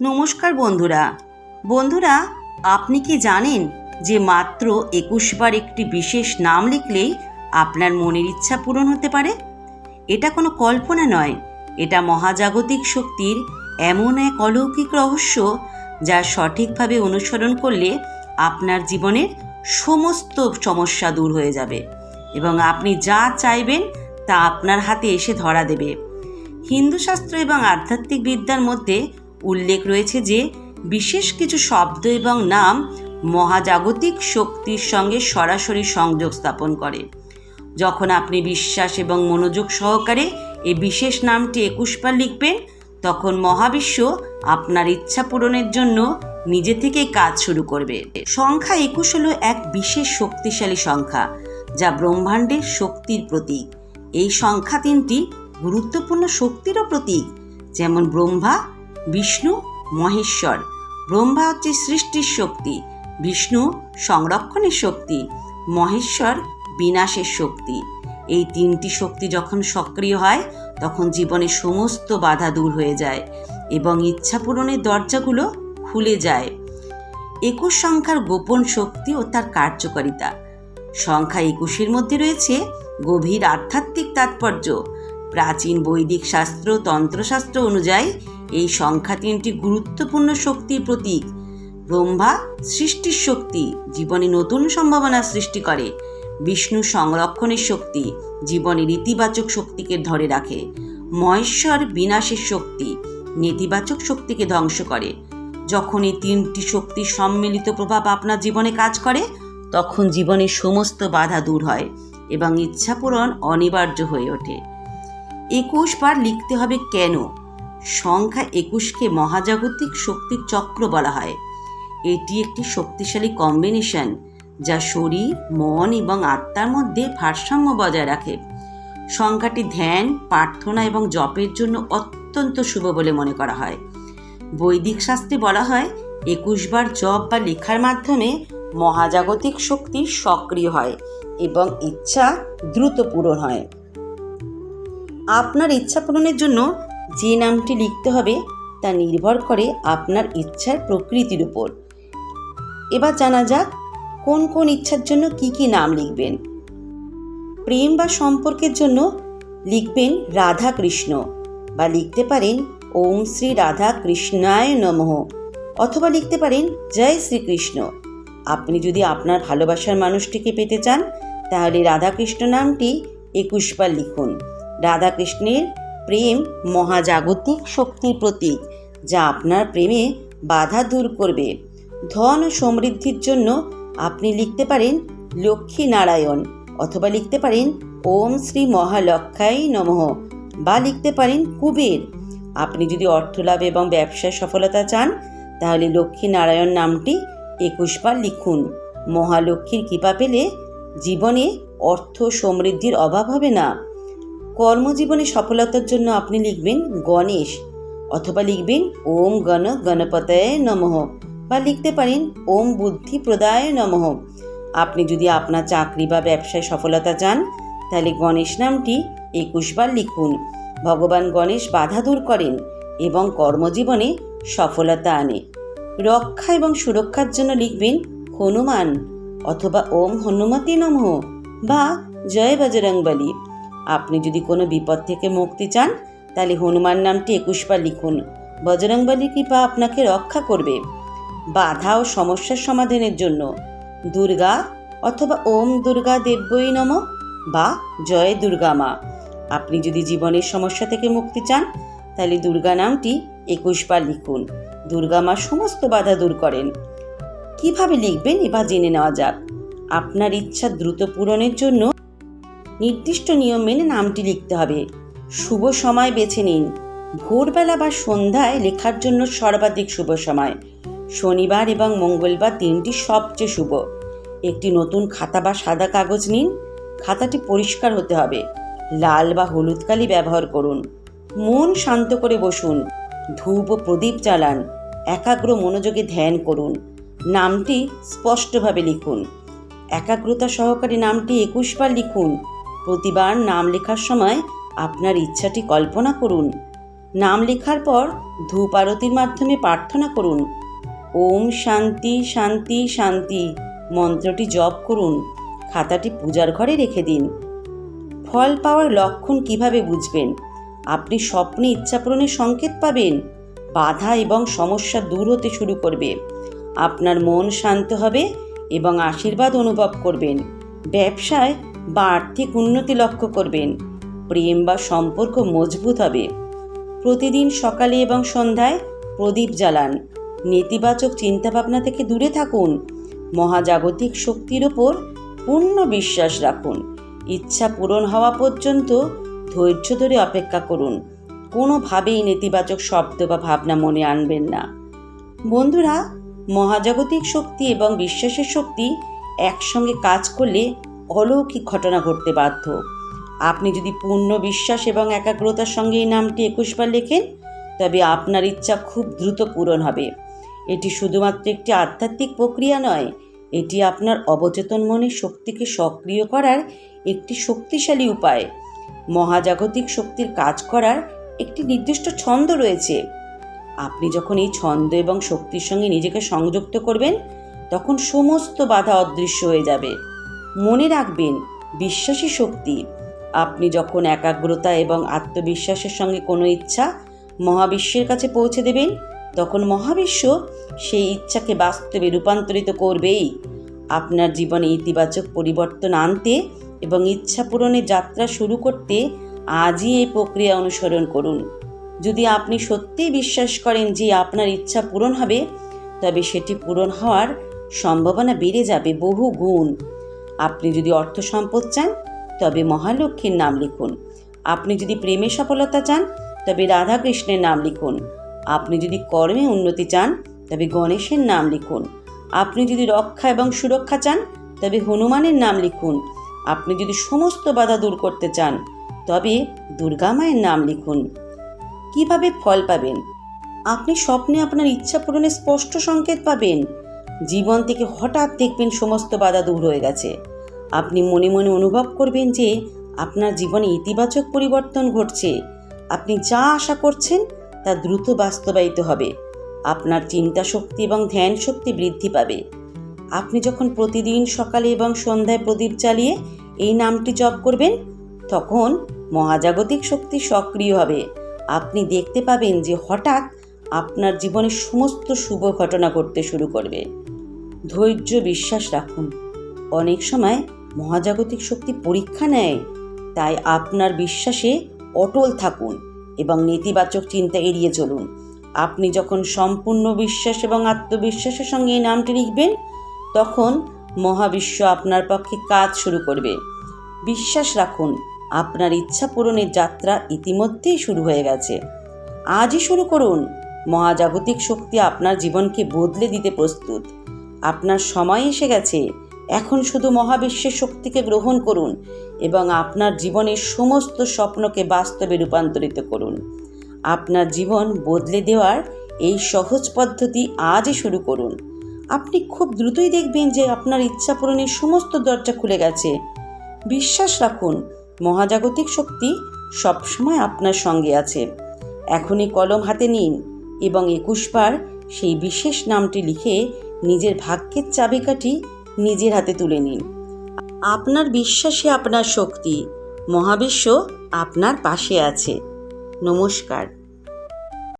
নমস্কার বন্ধুরা। বন্ধুরা, আপনি কি জানেন যে মাত্র একুশ বার একটি বিশেষ নাম লিখলেই আপনার মনের ইচ্ছা পূরণ হতে পারে? এটা কোনো কল্পনা নয়। এটা মহাজাগতিক শক্তির এমন এক অলৌকিক রহস্য যা সঠিকভাবে অনুসরণ করলে আপনার জীবনের সমস্ত সমস্যা দূর হয়ে যাবে এবং আপনি যা চাইবেন তা আপনার হাতে এসে ধরা দেবে। হিন্দু শাস্ত্র এবং আধ্যাত্মিক বিদ্যার মধ্যে উল্লেখ রয়েছে যে বিশেষ কিছু শব্দ এবং নাম মহাজাগতিক শক্তির সঙ্গে সরাসরি সংযোগ স্থাপন করে। যখন আপনি বিশ্বাস এবং মনোযোগ সহকারে এই বিশেষ নামটি একুশবার লিখবেন, তখন মহাবিশ্ব আপনার ইচ্ছা পূরণের জন্য নিজে থেকেই কাজ শুরু করবে। সংখ্যা একুশ হলো এক বিশেষ শক্তিশালী সংখ্যা, যা ব্রহ্মাণ্ডের শক্তির প্রতীক। এই সংখ্যা তিনটি গুরুত্বপূর্ণ শক্তিরও প্রতীক, যেমন ব্রহ্মা বিষ্ণু, মহেশ্বর। ব্রহ্মা হচ্ছে সৃষ্টির শক্তি, বিষ্ণু সংরক্ষণের শক্তি, মহেশ্বর বিনাশের শক্তি। এই তিনটি শক্তি যখন সক্রিয় হয়, তখন জীবনের সমস্ত বাধা দূর হয়ে যায় এবং ইচ্ছা পূরণের দরজাগুলো খুলে যায়। একুশ সংখ্যার গোপন শক্তি ও তার কার্যকারিতা। সংখ্যা একুশের মধ্যে রয়েছে গভীর আধ্যাত্মিক তাৎপর্য। প্রাচীন বৈদিক শাস্ত্র, তন্ত্রশাস্ত্র অনুযায়ী এই সংখ্যা তিনটি গুরুত্বপূর্ণ শক্তির প্রতীক। ব্রহ্মা সৃষ্টির শক্তি, জীবনে নতুন সম্ভাবনা সৃষ্টি করে। বিষ্ণু সংরক্ষণের শক্তি জীবনের ইতিবাচক শক্তিকে ধরে রাখে। মহেশ্বর বিনাশের শক্তি, নেতিবাচক শক্তিকে ধ্বংস করে। যখন এই তিনটি শক্তির সম্মিলিত প্রভাব আপনার জীবনে কাজ করে, তখন জীবনের সমস্ত বাধা দূর হয় এবং ইচ্ছা পূরণ অনিবার্য হয়ে ওঠে। একুশ বার লিখতে হবে কেন? সংখ্যা একুশকে মহাজাগতিক শক্তির চক্র বলা হয়। এটি একটি শক্তিশালী কম্বিনেশন যা শরীর, মন এবং আত্মার মধ্যে ভারসাম্য বজায় রাখে। সংখ্যাটি ধ্যান, প্রার্থনা এবং জপের জন্য অত্যন্ত শুভ বলে মনে করা হয়। বৈদিক শাস্ত্রে বলা হয়, একুশ বার জপ বা লেখার মাধ্যমে মহাজাগতিক শক্তি সক্রিয় হয় এবং ইচ্ছা দ্রুত পূরণ হয়। আপনার ইচ্ছা পূরণের জন্য যে নামটি লিখতে হবে তা নির্ভর করে আপনার ইচ্ছার প্রকৃতির উপর। এবার জানা যাক কোন কোন ইচ্ছার জন্য কি কি নাম লিখবেন। প্রেম বা সম্পর্কের জন্য লিখবেন রাধা কৃষ্ণ বা লিখতে পারেন ওম শ্রী রাধা কৃষ্ণায় নমঃ অথবা লিখতে পারেন জয় শ্রীকৃষ্ণ। আপনি যদি আপনার ভালোবাসার মানুষটিকে পেতে চান তাহলে রাধাকৃষ্ণ নামটি একুশবার লিখুন। রাধাকৃষ্ণের প্রেম মহাজাগতিক শক্তির প্রতীক, যা আপনার প্রেমে বাধা দূর করবে। ধন সমৃদ্ধির জন্য আপনি লিখতে পারেন লক্ষ্মী নারায়ণ অথবা লিখতে পারেন ওম শ্রী মহালক্ষাই নমঃ বা লিখতে পারেন কুবের। আপনি যদি অর্থলাভ এবং ব্যবসায় সফলতা চান, তাহলে লক্ষ্মী নারায়ণ নামটি একুশবার লিখুন। মহালক্ষ্মীর কৃপা পেলে জীবনে অর্থ সমৃদ্ধির অভাব হবে না। কর্মজীবনে সফলতার জন্য আপনি লিখবেন গণেশ অথবা লিখবেন ওম গণ গণপতয়ে নমঃ বা লিখতে পারেন ওম বুদ্ধি প্রদায় নমঃ। আপনি যদি আপনার চাকরি বা ব্যবসায় সফলতা চান, তাহলে গণেশ নামটি একুশবার লিখুন। ভগবান গণেশ বাধা দূর করেন এবং কর্মজীবনে সফলতা আনে। রক্ষা এবং সুরক্ষার জন্য লিখবেন হনুমান অথবা ওম হনুমতি নমঃ বা জয় বজরংবলী। আপনি যদি কোনো বিপদ থেকে মুক্তি চান, তাহলে হনুমান নামটি একুশবার লিখুন। বজরংবলীর কৃপা আপনাকে রক্ষা করবে। বাধা ও সমস্যার সমাধানের জন্য দুর্গা অথবা ওম দুর্গা দেব্যই নম বা জয় দুর্গা মা। আপনি যদি জীবনের সমস্যা থেকে মুক্তি চান, তাহলে দুর্গা নামটি একুশবার লিখুন। দুর্গা মা সমস্ত বাধা দূর করেন। কীভাবে লিখবেন এবার জেনে নেওয়া যাক। আপনার ইচ্ছা দ্রুত পূরণের জন্য নির্দিষ্ট নিয়ম মেনে নামটি লিখতে হবে। শুভ সময় বেছে নিন। ভোরবেলা বা সন্ধ্যায় লেখার জন্য সর্বাধিক শুভ সময়। শনিবার এবং মঙ্গলবার দিনটি সবচেয়ে শুভ। একটি নতুন খাতা বা সাদা কাগজ নিন। খাতাটি পরিষ্কার হতে হবে। লাল বা হলুদ কালি ব্যবহার করুন। মন শান্ত করে বসুন। ধূপ ও প্রদীপ চালান একাগ্র মনোযোগে ধ্যান করুন। নামটি স্পষ্টভাবে লিখুন। একাগ্রতা সহকারে নামটি একুশবার লিখুন। প্রতিবার নাম লেখার সময় আপনার ইচ্ছাটি কল্পনা করুন। নাম লেখার পর ধূপ আরতির মাধ্যমে প্রার্থনা করুন। ওম শান্তি শান্তি শান্তি, মন্ত্রটি জপ করুন। খাতাটি পূজার ঘরে রেখে দিন। ফল পাওয়ার লক্ষণ কীভাবে বুঝবেন? আপনি স্বপ্নে ইচ্ছা পূরণের সংকেত পাবেন। বাধা এবং সমস্যা দূর হতে শুরু করবে। আপনার মন শান্ত হবে এবং আশীর্বাদ অনুভব করবেন। ব্যবসায় বা আর্থিক উন্নতি লক্ষ্য করবেন। প্রেম বা সম্পর্ক মজবুত হবে। প্রতিদিন সকালে এবং সন্ধ্যায় প্রদীপ জ্বালান। নেতিবাচক চিন্তাভাবনা থেকে দূরে থাকুন। মহাজাগতিক শক্তির ওপর পূর্ণ বিশ্বাস রাখুন। ইচ্ছা পূরণ হওয়া পর্যন্ত ধৈর্য ধরে অপেক্ষা করুন। কোনোভাবেই নেতিবাচক শব্দ বা ভাবনা মনে আনবেন না। বন্ধুরা, মহাজাগতিক শক্তি এবং বিশ্বাসের শক্তি একসঙ্গে কাজ করলে অলৌকিক ঘটনা ঘটতে বাধ্য। আপনি যদি পূর্ণ বিশ্বাস এবং একাগ্রতার সঙ্গে এই নামটি একুশবার লেখেন, তবে আপনার ইচ্ছা খুব দ্রুত পূরণ হবে। এটি শুধুমাত্র একটি আধ্যাত্মিক প্রক্রিয়া নয়, এটি আপনার অবচেতন মনের শক্তিকে সক্রিয় করার একটি শক্তিশালী উপায়। মহাজাগতিক শক্তির কাজ করার একটি নির্দিষ্ট ছন্দ রয়েছে। আপনি যখন এই ছন্দ এবং শক্তির সঙ্গে নিজেকে সংযুক্ত করবেন, তখন সমস্ত বাধা অদৃশ্য হয়ে যাবে। মনে রাখবেন, বিশ্বাসী শক্তি। আপনি যখন একাগ্রতা এবং আত্মবিশ্বাসের সঙ্গে কোনো ইচ্ছা মহাবিশ্বের কাছে পৌঁছে দেবেন, তখন মহাবিশ্ব সেই ইচ্ছাকে বাস্তবে রূপান্তরিত করবেই। আপনার জীবনে ইতিবাচক পরিবর্তন আনতে এবং ইচ্ছা পূরণের যাত্রা শুরু করতে আজই এই প্রক্রিয়া অনুসরণ করুন। যদি আপনি সত্যিই বিশ্বাস করেন যে আপনার ইচ্ছা পূরণ হবে, তবে সেটি পূরণ হওয়ার সম্ভাবনা বেড়ে যাবে বহু গুণ আপনি যদি অর্থ সম্পদ চান, তবে মহালক্ষ্মীর নাম লিখুন। আপনি যদি প্রেমে সফলতা চান, তবে রাধাকৃষ্ণের নাম লিখুন। আপনি যদি কর্মে উন্নতি চান, তবে গণেশের নাম লিখুন। আপনি যদি রক্ষা এবং সুরক্ষা চান, তবে হনুমানের নাম লিখুন। আপনি যদি সমস্ত বাধা দূর করতে চান, তবে দুর্গা মায়ের নাম লিখুন। কীভাবে ফল পাবেন? আপনি স্বপ্নে আপনার ইচ্ছা পূরণের স্পষ্ট সংকেত পাবেন। জীবন থেকে হঠাৎ দেখবেন সমস্ত বাধা দূর হয়ে গেছে। আপনি মনে মনে অনুভব করবেন যে আপনার জীবনে ইতিবাচক পরিবর্তন ঘটছে। আপনি যা আশা করছেন তা দ্রুত বাস্তবায়িত হবে। আপনার চিন্তা শক্তি এবং ধ্যান শক্তি বৃদ্ধি পাবে। আপনি যখন প্রতিদিন সকালে এবং সন্ধ্যায় প্রদীপ চালিয়ে এই নামটি জপ করবেন, তখন মহাজাগতিক শক্তি সক্রিয় হবে। আপনি দেখতে পাবেন যে হঠাৎ আপনার জীবনে সমস্ত শুভ ঘটনা ঘটতে শুরু করবে। ধৈর্য বিশ্বাস রাখুন। অনেক সময় মহাজাগতিক শক্তি পরীক্ষা নেয়, তাই আপনার বিশ্বাসে অটল থাকুন এবং নেতিবাচক চিন্তা এড়িয়ে চলুন। আপনি যখন সম্পূর্ণ বিশ্বাস এবং আত্মবিশ্বাসের সঙ্গে এই নামটি লিখবেন, তখন মহাবিশ্ব আপনার পক্ষে কাজ শুরু করবে। বিশ্বাস রাখুন, আপনার ইচ্ছা পূরণের যাত্রা ইতিমধ্যেই শুরু হয়ে গেছে। আজই শুরু করুন। মহাজাগতিক শক্তি আপনার জীবনকে বদলে দিতে প্রস্তুত। আপনার সময় এসে গেছে। এখন শুধু মহাবিশ্বের শক্তিকে গ্রহণ করুন এবং আপনার জীবনের সমস্ত স্বপ্নকে বাস্তবে রূপান্তরিত করুন। আপনার জীবন বদলে দেওয়ার এই সহজ পদ্ধতি আজই শুরু করুন। আপনি খুব দ্রুতই দেখবেন যে আপনার ইচ্ছা পূরণের সমস্ত দরজা খুলে গেছে। বিশ্বাস রাখুন, মহাজাগতিক শক্তি সবসময় আপনার সঙ্গে আছে। এখনই কলম হাতে নিন এবং একুশবার সেই বিশেষ নামটি লিখে নিজের ভাগ্যের চাবিকাঠি নিজের হাতে তুলে নিন। আপনার বিশ্বাসে আপনার শক্তি। মহাবিশ্ব আপনার পাশে আছে। নমস্কার।